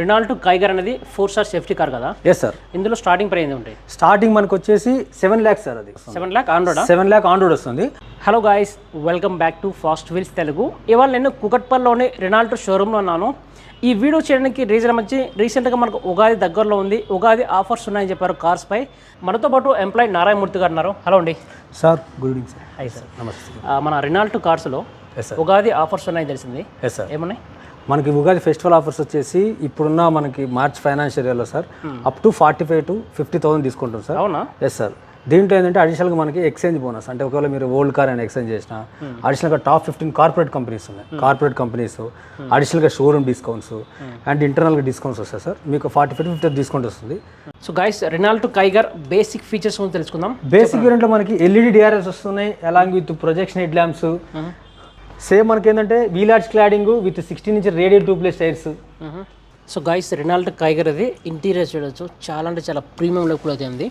రినాల్టో Kiger అనేది four star safety car కదా? Yes sir ఇందులో స్టార్టింగ్ ప్రైస్ ఎంత ఉంటాయి? స్టార్టింగ్ మనకు వచ్చేసి సెవెన్ ల్యాక్స్ సార్ అది. సెవెన్ ల్యాక్ ఆన్ రోడా సెవెన్ ల్యాక్ ఆన్ రోడ్ వస్తుంది. Hello guys welcome back to fast wheels Telugu ఇవాళ నేను కుకట్పల్లిలోని రెనాల్టో షోరూంలో ఉన్నాను. ఈ వీడియో చేయడానికి రీజన్ వచ్చి రీసెంట్గా మనకు ఉగాది దగ్గరలో ఉంది. ఉగాది ఆఫర్స్ ఉన్నాయని చెప్పారు కార్స్ పై. మనతో పాటు ఎంప్లాయీ నారాయణమూర్తి గారు ఉన్నారు. హలో అండి. Sir good evening sir hi sir namaste మన రినాల్టో కార్స్లో ఉగాది ఆఫర్స్ ఉన్నాయని తెలిసింది. ఎస్ సార్ ఏమున్నాయి? మనకి ఉగాది ఫెస్టివల్ ఆఫర్స్ వచ్చేసి ఇప్పుడున్న మనకి మార్చ్ ఫైనాన్షియల్ ఇయర్లో sir up to forty five to fifty thousand తీసుకుంటాం సార్. అవునా? ఎస్ సార్ దీంట్లో ఏంటంటే అడిషనల్గా మనకి ఎక్స్చేంజ్ బోనస్ అంటే ఒకవేళ మీరు ఓల్డ్ కార్ అని ఎక్స్చేంజ్ చేసిన అడిషనల్గా టాప్ ఫిఫ్టీన్ కార్పొరేట్ కంపెనీస్ ఉన్నాయి. కార్పొరేట్ కంపెనీస్ అడిషనల్గా షోరూమ్ డిస్కౌంట్స్ అండ్ ఇంటర్నల్గా డిస్కౌంట్స్ వస్తాయి సార్. మీకు ఫార్టీ ఫైవ్ ఫిఫ్టీ డిస్కౌంట్ వస్తుంది. So guys Renault Kiger basic features గురించి తెలుసుకుందాం. బేసిక్ వేరియంట్లో మనకి ఎల్ఈడి డిఆర్ఎస్ వస్తున్నాయి along with projection head lamps same మనకి ఏంటంటే wheel arch cladding with sixteen inch radio two place tyres so guys Renault Kiger అది. Interior చూడొచ్చు చాలా అంటే చాలా ప్రీమియం లుక్లో అయితే ఉంది.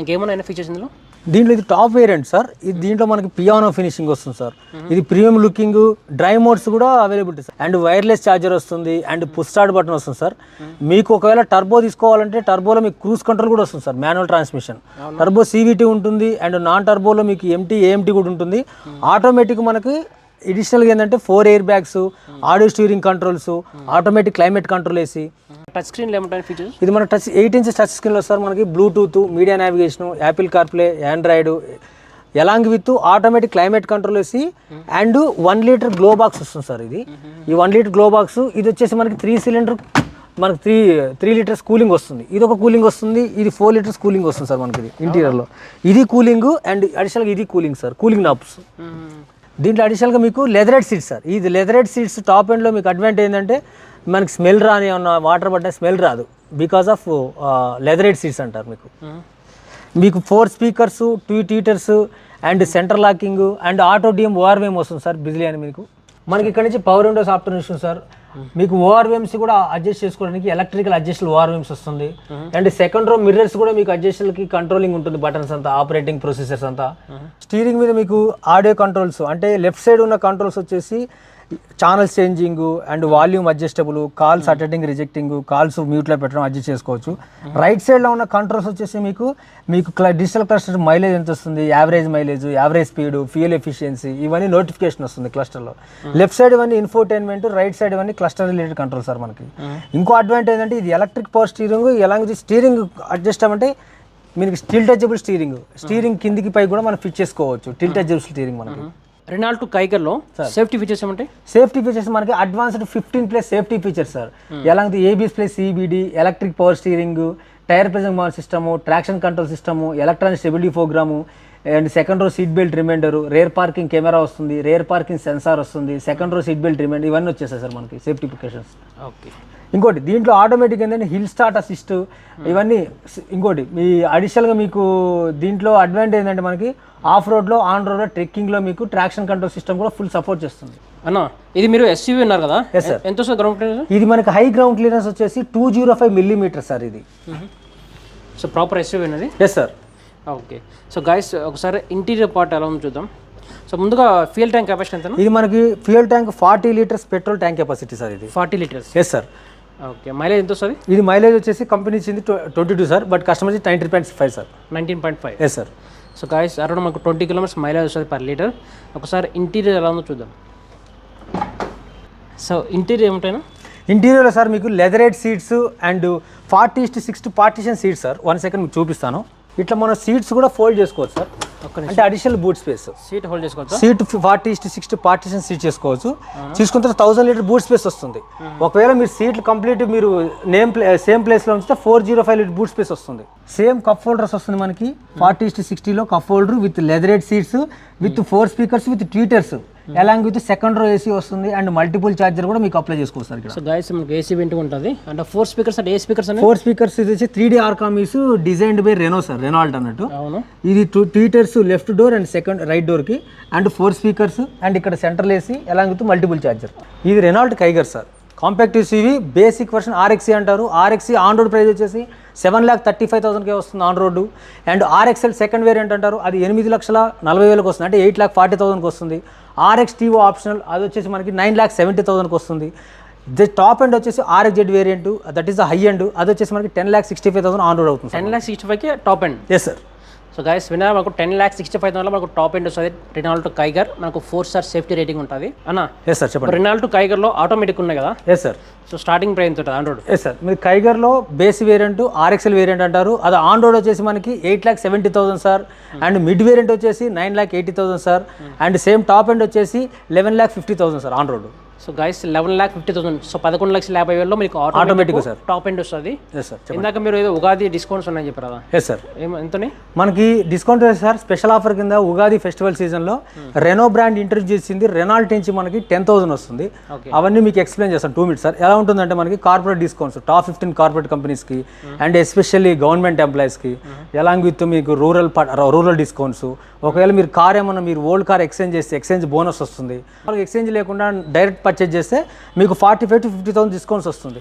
ఇంకేమైనా ఫీచర్స్ ఇందులో? దీంట్లో ఇది టాప్ వేరియంట్ సార్ ఇది దీంట్లో మనకి పియానో ఫినిషింగ్ వస్తుంది సార్ ఇది ప్రీమియం లుకింగ్ డ్రై మోడ్స్ కూడా availability sir and wireless charger వస్తుంది. అండ్ పుష్ స్టార్ట్ బటన్ వస్తుంది సార్ మీకు ఒకవేళ టర్బో తీసుకోవాలంటే టర్బోలో మీకు క్రూజ్ కంట్రోల్ కూడా వస్తుంది sir manual transmission turbo CVT ఉంటుంది. అండ్ నాన్ టర్బోలో మీకు ఎంటీ ఏఎంటీ కూడా ఉంటుంది. ఆటోమేటిక్ మనకి ఎడిషనల్గా ఏంటంటే four air bags audio steering controls automatic climate control వేసి టచ్ స్క్రీన్లో ఏముంటాయి ఫీచర్స్ ఇది మన టచ్ ఎయిట్ ఇంచెస్ టచ్ స్క్రీన్లో సార్ మనకి Bluetooth media navigation Apple CarPlay Android along with automatic climate control వేసి and one litre glove box వస్తుంది sir ఇది. ఈ వన్ లీటర్ గ్లో బాక్స్ ఇది వచ్చేసి మనకి త్రీ సిలిండర్ మనకి త్రీ త్రీ లీటర్స్ కూలింగ్ వస్తుంది. ఇది ఒక కూలింగ్ వస్తుంది ఇది ఫోర్ లీటర్స్ కూలింగ్ వస్తుంది సార్ మనకి ఇంటీరియర్లో ఇది కూలింగ్ అండ్ అడిషనల్గా ఇది కూలింగ్ సార్ కూలింగ్ నాప్స్ దీంట్లో అడిషనల్గా మీకు లెదరెడ్ సీట్స్ సార్ ఇది లెదరెడ్ సీట్స్ టాప్ ఎండ్లో మీకు అడ్వాంటేజ్ ఏంటంటే మనకి స్మెల్ రాని ఉన్న వాటర్ పడ్డా స్మెల్ రాదు. బికాస్ ఆఫ్ లెదరెడ్ సీట్స్ అంటారు మీకు. మీకు four speakers two tweeters and centre locking and auto DM ORVM వస్తుంది సార్ బిజిలీ అని మీకు. మనకి ఇక్కడ నుంచి పవర్ విండోస్ ఆప్షన్ వస్తుంది సార్ మీకు ఓఆర్వేమ్స్ కూడా అడ్జస్ట్ చేసుకోవడానికి ఎలక్ట్రికల్ అడ్జస్టబుల్ ఓఆర్వేమ్స్ వస్తుంది. అండ్ సెకండ్ రో మిర్రర్స్ కూడా మీకు అడ్జస్టబుల్కి కంట్రోలింగ్ ఉంటుంది బటన్స్ అంతా ఆపరేటింగ్ ప్రొసెసర్స్ అంతా. స్టీరింగ్ మీద మీకు ఆడియో కంట్రోల్స్ అంటే లెఫ్ట్ సైడ్ ఉన్న కంట్రోల్స్ వచ్చేసి channels changing and volume adjustable calls attending rejecting calls మ్యూట్లో పెట్టడం అడ్జస్ట్ చేసుకోవచ్చు. రైట్ సైడ్లో ఉన్న కంట్రోల్స్ వచ్చేసి మీకు మీకు డిజిటల్ క్లస్టర్ మైలేజ్ ఎంత వస్తుంది average mileage average speed fuel efficiency ఇవన్నీ నోటిఫికేషన్ వస్తుంది క్లస్టర్లో లెఫ్ట్ సైడ్ ఇవన్నీ ఇన్ఫోటైన్మెంట్ రైట్ సైడ్ ఇవన్నీ క్లస్టర్ రిలేటెడ్ కంట్రోల్ సార్ మనకి. ఇంకో అడ్వాంటేజ్ అంటే ఇది ఎలక్ట్రిక్ పవర్ స్టీరింగ్ ఎలాంటి స్టీరింగ్ అడ్జస్ట్ అవ్వమంటే మీకు స్టిల్ టచబుల్ స్టీరింగ్ స్టీరింగ్ కిందికి పై కూడా మనం ఫిట్ చేసుకోవచ్చు టిల్ టచబుల్ స్టీరింగ్ మనకి. రినాల్టో కైగర్లో సేఫ్టీ ఫీచర్స్ ఏముంటాయి? సేఫ్టీ ఫీచర్స్ మనకి advanced fifteen plus safety features sir ఎలాంటి ABS plus CBD electric power steering tyre pressure mount system traction control system electronic stability programme and second row seat belt reminder rear parking camera వస్తుంది rear parking sensor వస్తుంది second row seat belt reminder ఇవన్నీ వచ్చేసాయి sir మనకి safety precautions okay ఇంకోటి దీంట్లో automatic ఏంటంటే hill start assist ఇవన్నీ ఇంకోటి మీ అడిషనల్గా మీకు దీంట్లో అడ్వాంటేజ్ ఏంటంటే మనకి ఆఫ్ రోడ్లో ఆన్ రోడ్లో ట్రెక్కింగ్లో మీకు ట్రాక్షన్ కంట్రోల్ సిస్టమ్ కూడా ఫుల్ సపోర్ట్ చేస్తుంది. అన్న ఇది మీరు ఎస్యూవీ ఉన్నారు కదా? Yes, sir. ఎంత వస్తుంది గ్రౌండ్ క్లియరెన్స్ ఇది మనకి హై గ్రౌండ్ క్లియరెన్స్ వచ్చేసి two zero five millimetre sir ఇది. సో ప్రాపర్ ఎస్యూవీ అనేది? Yes sir okay so guys ఒకసారి ఇంటీరియర్ పార్ట్ ఎలా ఉందో చూద్దాం. సో ముందుగా ఫ్యూయల్ ట్యాంక్ కెపాసిటీ ఎంత ఇది మనకి fuel tank forty litres petrol tank capacity sir ఇది. Forty litres yes sir okay. Mileage ఎంత వస్తుంది? ఇది మైలేజ్ వచ్చేసి కంపెనీ ఇచ్చింది twenty two sir but customer ninety point five sir. Nineteen point five? Yes sir so guys around మనకు twenty kilometres mileage వస్తుంది per litre. ఒకసారి interior ఎలా ఉందో చూద్దాం. సో ఇంటీరియర్ ఏముంటాయినా ఇంటీరియర్లో సార్ మీకు leatherette seats and forty to sixty partition seats sir. One second మీకు చూపిస్తాను. ఇట్లా మనం సీట్స్ కూడా ఫోల్డ్ చేసుకోవచ్చు సార్ అంటే additional boot space seat hold చేసుకోవచ్చా? Seat forty to sixty partition seat చేసుకోవచ్చు. తీసుకున్న తర్వాత థౌసండ్ లీటర్ బూట్ స్పేస్ వస్తుంది. ఒకవేళ మీరు సీట్లు కంప్లీట్ మీరు నేమ్ ప్లే సేమ్ ప్లేస్లో ఉంచితే four zero five litre boot space వస్తుంది. సేమ్ కప్ హోల్డర్స్ వస్తుంది మనకి. Forty to సిక్స్టీలో cup holder with leatherette seats with four speakers with tweeters along with second row AC వస్తుంది అండ్ మల్టిపుల్ ఛార్జర్ కూడా మీకు apply చేసుకోవచ్చు sir ఇక్కడ. So guys మనకి AC వెంట ఉంటుంది. అంటే ఫోర్ స్పీకర్స్ అంటే ఏ స్పీకర్స్ ఫోర్ స్పీకర్స్ ఇది వచ్చి three D Arkamys designed by Renault sir Renault అన్నట్టు. అవును. ఇది two tweeters left door and second right డోర్కి అండ్ ఫోర్ స్పీకర్స్ అండ్ ఇక్కడ central AC along with multiple charger ఇది Renault Kiger sir. Compact SUV basic version RXE అంటారు. RXE on road price వచ్చేసి seven lakh thirty five థౌసండ్కే వస్తుంది on road and RXL second variant అంటారు. అది ఎనిమిది లక్షల నలభై వేలకు వస్తుంది. అంటే ఎయిట్ ల్యాక్ ఫార్టీ థౌసండ్కి వస్తుంది. ఆర్ఎక్స్ టీవో ఆప్షనల్ అది వచ్చేసి మనకి నైన్ ల్యాక్ సెవెంటీ థౌసండ్కి వస్తుంది. ది టాప్ ఎండ్ వచ్చేసి RXZ variant that is the high end అది వచ్చేసి మనకి ten lakh sixty five thousand on road అవుతుంది టెన్ ల్యాక్ సిక్స్టీ ఫైవ్కి top end yes sir so guys వినర్ మనకు ten lakh sixty five thousand మనకు టాప్ ఎండ్ వస్తుంది. Renault Kiger మనకు four star safety rating ఉంటుంది. అన్న? ఎస్ సార్ చెప్పండి. రినాల్టో కైగర్లో ఆటోమేటిక్ ఉన్నాయి కదా? Yes sir so starting price ఉంటుంది ఆండ్రాయిడ్ ఎస్ సార్ మీరు కైగర్లో బేస్ వేరియంట్ ఆర్ఎక్సెల్ వేరియంట్ అంటారు. అది ఆన్ రోడ్ వచ్చేసి మనకి eight lakh seventy thousand sir and mid variant వచ్చేసి nine lakh eighty thousand sir and same top end వచ్చేసి eleven lakh fifty thousand sir on road so guys eleven lakh fifty thousand so పదకొండు లక్షల యాభై వేలలో మీకు automatic sir. Top end వస్తుంది. Sir ఇందాక మీరు ఏదో ఉగాది డిస్కౌంట్స్ ఉన్నాయని చెప్పారు? కదా ఎస్ సార్ ఎంతని? మనకి డిస్కౌంట్ సార్. స్పెషల్ ఆఫర్ కింద ఉగాది ఫెస్టివల్ సీజన్లో రెనో బ్రాండ్ ఇంట్రడ్యూస్ చేసింది. రెనాల్ట్ నుంచి మనకి టెన్ థౌసండ్ వస్తుంది. అవన్నీ మీకు ఎక్స్ప్లెయిన్ చేస్తాను. టూ మినిట్స్ సార్ ఎలా ఉంటుందంటే మనకి corporate discounts top fifteen corporate కంపెనీస్కి అండ్ ఎస్పెషల్లీ గవర్నమెంట్ ఎంప్లాయీస్కి ఎలాంగ్ విత్ మీకు రూరల్ రూరల్ డిస్కౌంట్స్ ఒకవేళ మీరు కార్ ఏమన్నా మీరు ఓల్డ్ కార్ ఎక్స్చేంజ్ చేస్తే ఎక్స్చేంజ్ బోనస్ వస్తుంది. ఎక్స్చేంజ్ లేకుండా డైరెక్ట్ పర్చేజ్ చేస్తే మీకు forty five to fifty thousand discounts వస్తుంది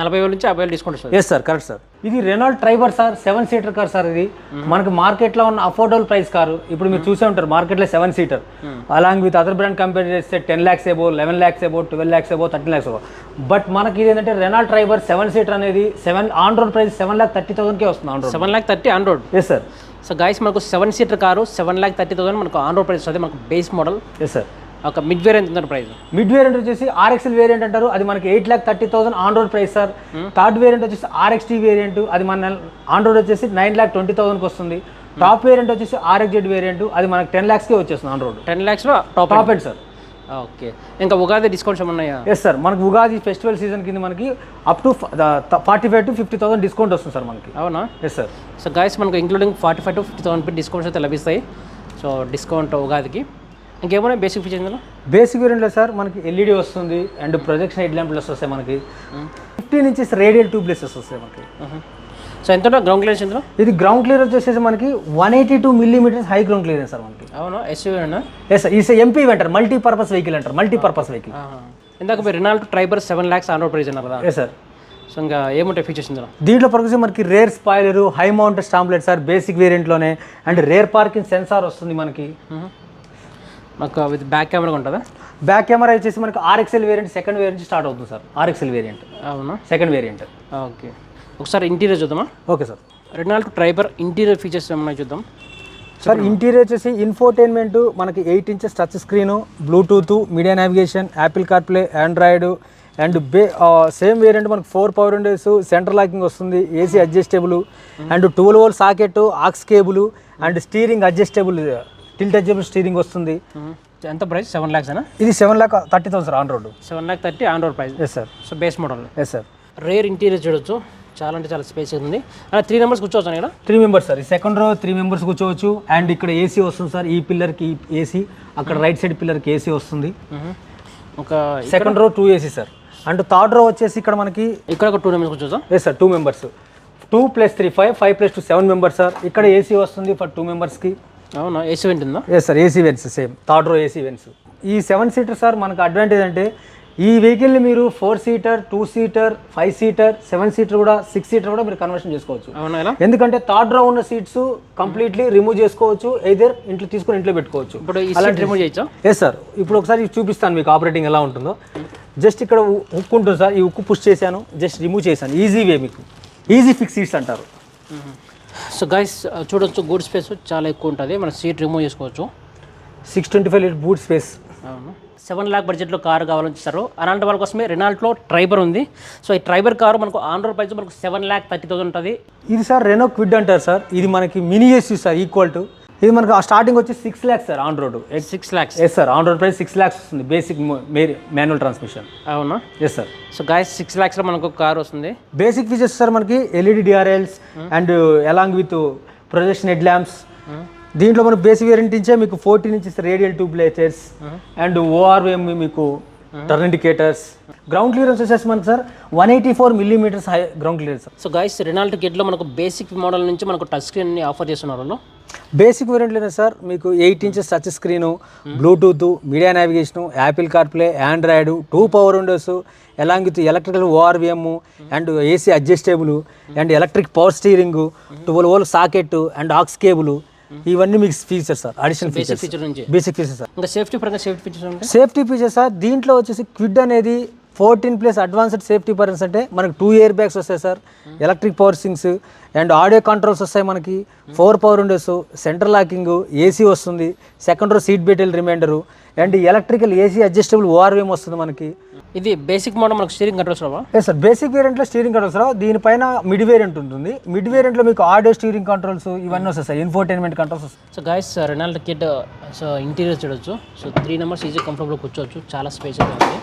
నలభై వేల నుంచి యాభై వేలు డిస్కౌంట్ వస్తుంది. ఎస్ సార్ కరెక్ట్ సార్ ఇది Renault Triber sir seven seater car sir ఇది. మనకి మార్కెట్లో ఉన్న అఫోర్డబుల్ ప్రైస్ కారు ఇప్పుడు మీరు చూసే ఉంటారు మార్కెట్లో seven seater along with other brand compare చేస్తే ten lakhs above eleven lakhs above twelve lakhs above thirteen lakhs above. But మనకి ఇది ఏంటంటే రెనాల్డ్ ట్రైబర్ సెవెన్ సీటర్ అనేది seven on road price seven lakh thirty థౌసండ్కే వస్తుంది on road seven lakh thirty Android yes sir so guys మనకు seven seater car seven lakh thirty thousand మనకు on road price వస్తుంది. మనకు base model yes sir ఒక mid variant ఉంటుంది price mid variant వచ్చేసి RXL variant అంటారు. అది మనకి eight lakh thirty thousand on road price sir third variant వచ్చేసి ఆర్ఎక్స్టీ వేరియంట్ అది మన ఆన్ రోడ్ వచ్చేసి నైన్ ల్యాక్ ట్వంటీ థౌసండ్కి వస్తుంది. టాప్ వేరియంట్ వచ్చేసి ఆర్ఎక్జెడ్ వేరియంట్ అది మనకి టెన్ ల్యాక్స్కి వచ్చేస్తుంది on road ten ల్యాక్స్లో top top end sir okay ఇంకా ఉగాది డిస్కౌంట్స్ ఏమన్నా ఉన్నాయా? ఎస్ సార్ మనకి ఉగాది ఫెస్టివల్ సీజన్ కింద మనకి up to forty five to fifty thousand discount వస్తుంది సార్ మనకి. అవునా? ఎస్ సార్ సో గాయస్ మనకు including forty five to fifty thousand discounts అయితే లభిస్తాయి. సో డిస్కౌంట్ ఉగాదికి. ఇంకేమైనా బేసిక్ ఫీచర్స్ ఇందులో? బేసిక్ వేరియంట్లో సార్ మనకి ఎల్ఈడి వస్తుంది అండ్ ప్రొజెక్షన్ హెడ్ ల్యాంప్లెస్ వస్తాయి మనకి. ఫిఫ్టీన్ ఇంచెస్ రేడియల్ ట్యూబ్లెసెస్ వస్తాయి మనకి. సో ఎంత గ్రౌండ్ క్లియరెన్స్ ఇందులో? ఇది గ్రౌండ్ క్లియరెన్స్ వచ్చేసి మనకి one eighty two millimetres high ground clearance sir మనకి. అవునా? ఎస్యూవీ అన్నా ఎస్ సార్ ఈ ఎంపీ అంటారు మల్టీపర్పస్ వెహికల్ అంటారు మల్టీపర్పస్ వెహికల్ ఇందాక మీరు Renault Triber seven lakhs on road price అన్నారు కదా. ఎస్ సార్ సో ఇంకా ఏముంటాయి ఫీచర్స్ ఇందులో? దీంట్లో పరకు మనకి rear spoiler high mount స్టాంప్లెట్ sir basic వేరియంట్లోనే అండ్ రేర్ పార్కింగ్ సెన్సార్ వస్తుంది మనకి. మాకు విత్ బ్యాక్ కెమెరా ఉంటుందా? బ్యాక్ కెమెరా వచ్చేసి మనకి RXL variant second variant start అవుతుంది సార్. RXL variant. అవునా? Second variant. ఓకే. ఒకసారి ఇంటీరియర్ చూద్దామా? Okay sir. Renault Triber interior features ఏమన్నా చూద్దాం? సార్ ఇంటీరియర్ వచ్చేసి ఇన్ఫోటైన్మెంట్ మనకి eight inches touch screen bluetooth media navigation Apple CarPlay Android and bay same variant మనకి four power windows center locking వస్తుంది AC adjustable and twelve volt socket aux cable and steering adjustable tilt adjustable steering వస్తుంది. ఎంత price? Seven lakhs అయినా ఇది seven lakh thirty thousand on road seven lakh thirty on road price. Yes sir so base model. Yes sir rear interior చూడొచ్చు. చాలా అంటే చాలా space ఉంది. అలా త్రీ నెంబర్స్ కూర్చోవచ్చు ఇక్కడ? త్రీ మెంబర్స్ సార్ ఈ సెకండ్ రో త్రీ మెంబర్స్ కూర్చోవచ్చు. అండ్ ఇక్కడ ఏసీ వస్తుంది సార్ ఈ పిల్లర్కి ఏసీ అక్కడ రైట్ సైడ్ పిల్లర్కి ఏసీ వస్తుంది. ఒక second row two AC sir and third row వచ్చేసి ఇక్కడ మనకి ఇక్కడ ఒక two numbers కూర్చోవచ్చా? Yes sir two members two plus three five five plus two seven members sir ఇక్కడ ఏసీ వస్తుంది ఫర్ టూ మెంబర్స్కి అవునా? ఏసీ వెంట్ ఉందా yes sir AC vents same third row AC vents ఈ సెవెన్ సీటర్ సార్ మనకు advantage అంటే ఈ వెహికల్ని మీరు four seater two seater five seater seven seater కూడా సిక్స్ సీటర్ కూడా మీరు కన్వర్షన్ చేసుకోవచ్చు. ఎందుకంటే థర్డ్ రో ఉన్న సీట్స్ కంప్లీట్లీ రిమూవ్ చేసుకోవచ్చు ఎయిదర్ ఇంట్లో తీసుకొని ఇంట్లో పెట్టుకోవచ్చు. ఇప్పుడు సీట్ రిమూవ్ చేయొచ్చా? ఎస్ సార్ ఇప్పుడు ఒకసారి చూపిస్తాను మీకు ఆపరేటింగ్ ఎలా ఉంటుందో. జస్ట్ ఇక్కడ ఉక్కు ఉంటుంది సార్ ఈ ఉక్కు పుష్ చేశాను జస్ట్ రిమూవ్ చేశాను. ఈజీ వే మీకు. ఈజీ ఫిక్స్ సీట్స్ అంటారు. సో గైస్ చూడొచ్చు గుడ్ స్పేస్ చాలా ఎక్కువ ఉంటుంది. మన సీట్ రిమూవ్ చేసుకోవచ్చు. Six twenty five litre boot space అవును. సెవెన్ ల్యాక్ బడ్జెట్లో కారు కావాలని చూస్తారు అలాంటి వాళ్ళ కోసమే రెనాల్ట్లో ట్రైబర్ ఉంది. సో ఈ ట్రైబర్ కారు మనకు ఆన్ రోడ్ ప్రైస్ మనకు సెవెన్ ల్యాక్ థర్టీ థౌసండ్ ఉంటుంది. ఇది సార్ రెనో క్విడ్ అంటారు సార్. ఇది మనకి mini SUV sir equal to ఇది మనకు స్టార్టింగ్ వచ్చి six lakhs sir on road six lakhs yes sir on road price six lakhs వస్తుంది బేసిక్ మాన్యువల్ ట్రాన్స్మిషన్ అవునా? Yes sir so guys six ల్యాక్స్లో మనకు car వస్తుంది. బేసిక్ ఫీచర్స్ సార్ మనకి LED DRLs and along with projection head lamps దీంట్లో మనకు basic variant నుంచే మీకు fourteen inches radial tube lighters and ORM మీకు టర్న్ ఇండికేటర్స్ గ్రౌండ్ క్లియరెన్స్ వచ్చేసి మనకి sir one eighty four millimetres high ground clearance so guys Renault కిట్లో మనకు basic model నుంచి మనకు టచ్ స్క్రీన్ ఆఫర్ చేస్తున్నారు బేసిక్ వేరియంట్లోనే సార్ మీకు eight inches touch screen Bluetooth media navigation Apple CarPlay Android two power windows along with electrical ORVM and AC adjustable and electric power steering twelve volt socket and aux cable ఇవన్నీ మీకు features sir additional features feature basic features sir. ఇంకా safety పరంగా safety features ఉంటాయి safety features sir దీంట్లో వచ్చేసి Kwid అనేది fourteen plus advanced safety persons అంటే మనకి టూ ఇయర్ బ్యాగ్స్ వస్తాయి sir. Electric power sings and audio controls వస్తాయి మనకి. Four power windows centre locking AC వస్తుంది. Second row seat belt reminder. And electrical AC adjustable ORVM వస్తుంది మనకి. ఇది basic model మనకు స్టీరింగ్ కంట్రోల్స్ రావా? ఎస్ సార్ బేసిక్ వేరియంట్లో స్టీరింగ్ కంట్రోల్స్ రావు. దీనిపైన మిడ్ వేరియంట్ ఉంటుంది. మిడ్ వేరియంట్లో మీకు ఆడియో స్టీరింగ్ కంట్రోల్స్ ఇవన్నీ వస్తాయి సార్. ఇన్ఫోటైన్మెంట్ కంట్రోల్స్ వస్తాయి. So guys Renault Kwid so interior చూడొచ్చు. So three members easy comfortable కూర్చోవచ్చు. చాలా స్పేషల్గా ఉంది.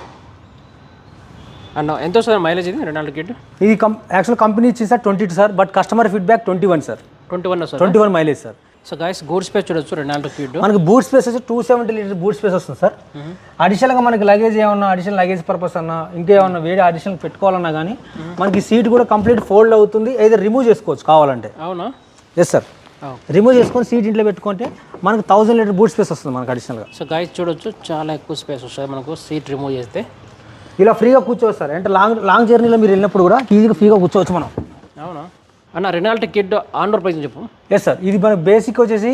అండ్ ఎంత వస్తుంది మైలేజ్ ఇది? రెనాల్డ్ కిడ్ ఇది కం యాక్చువల్ కంపెనీ ఇచ్చింది sir twenty two sir but customer feedback twenty one sir. Twenty one వస్తుంది? Twenty one mileage sir. So guys good space చూడొచ్చు రెనాల్డ్ కిడ్ మనకి బూట్ స్పేస్ వచ్చి two seventy liter boot space వస్తుంది sir. అడిషనల్గా మనకి luggage ఏమన్నా additional luggage purpose అన్నా ఇంకేమన్నా వేరే అడిషనల్ పెట్టుకోవాలన్నా కానీ మనకి సీట్ కూడా కంప్లీట్ ఫోల్డ్ అవుతుంది. ఏదో రిమూవ్ చేసుకోవచ్చు కావాలంటే. అవునా? Yes sir. రిమూవ్ చేసుకొని సీట్ ఇంట్లో పెట్టుకుంటే మనకి థౌసండ్ లీటర్ బూట్ స్పేస్ వస్తుంది మనకి అడిషనల్గా సో గాయస్ చూడొచ్చు చాలా ఎక్కువ స్పేస్ వస్తుంది మనకు సీట్ రిమూవ్ చేస్తే. ఇలా ఫ్రీగా కూర్చోవచ్చు సార్. అంటే లాంగ్ లాంగ్ జర్నీలో మీరు వెళ్ళినప్పుడు కూడా ఈజీగా ఫ్రీగా కూర్చోవచ్చు మనం. అవునా? అన్న Renault Kwid on road price చెప్పు. ఎస్ సార్ ఇది మన బేసిక్ వచ్చేసి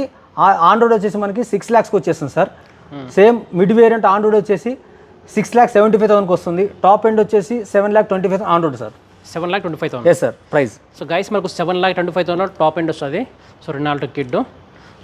ఆన్ రోడ్ వచ్చేసి మనకి సిక్స్ ల్యాక్స్కి వచ్చేస్తుంది sir same mid variant on road వచ్చేసి సిక్స్ ల్యాక్ సెవెంటీ ఫైవ్ థౌసండ్కి వస్తుంది. టాప్ ఎండ్ వచ్చేసి seven lakh twenty five on road sir seven lakh twenty five thousand yes sir price so guys మనకు seven lakh twenty five thousand top end వస్తుంది. So రెనాల్టో Kwid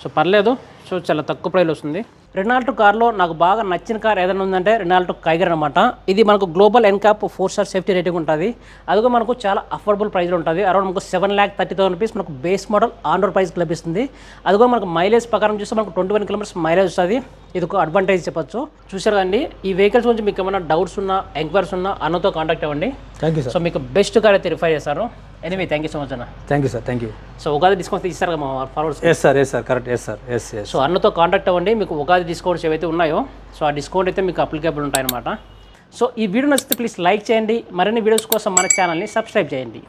so పర్లేదు. So చాలా తక్కువ price వస్తుంది. రెనాల్టో కార్లో నాకు బాగా నచ్చిన కార్ ఏదైనా ఉందంటే రెనాల్టో కైగర్ అనమాట ఇది మనకు Global NCAP four star safety rating ఉంటుంది. అదిగో మనకు చాలా అఫోర్డబుల్ ప్రైస్లో ఉంటుంది. అరౌండ్ మనకు seven lakh thirty thousand rupees మనకు బేస్ మోడల్ ఆన్ రోడ్ ప్రైస్కి లభిస్తుంది. అదిగో మనకు మైలేజ్ ప్రకారం చూస్తే మనకు ట్వంటీ వన్ కిలోమీటర్స్ మైలేజ్ వస్తుంది. ఇది ఒక అడ్వాంటేజ్ చెప్పొచ్చు. చూసారు కండి ఈ వెహికల్స్ గురించి మీకు ఏమైనా డౌట్స్ ఉన్నా ఎంక్వైరీస్ ఉన్నా అన్నతో కాంటాక్ట్ అవ్వండి. థ్యాంక్ యూ సార్ సో మీకు బెస్ట్ కార్ అయితే రిఫర్ చేస్తారు anyway thank you so much అన్న. Thank you sir thank you so Ugadi discounts ఇస్తారు కదా మా forwards yes sir yes sir correct yes sir yes yes so అన్నతో contact అవ్వండి. మీకు ఉగాది డిస్కౌంట్స్ ఏవైతే ఉన్నాయో సో ఆ డిస్కౌంట్ అయితే మీకు అప్లికేబుల్ ఉంటాయన్నమాట. సో ఈ వీడియో నచ్చితే ప్లీజ్ లైక్ చేయండి. మరిన్ని వీడియోస్ కోసం మన ఛానల్ని సబ్స్క్రైబ్ చేయండి.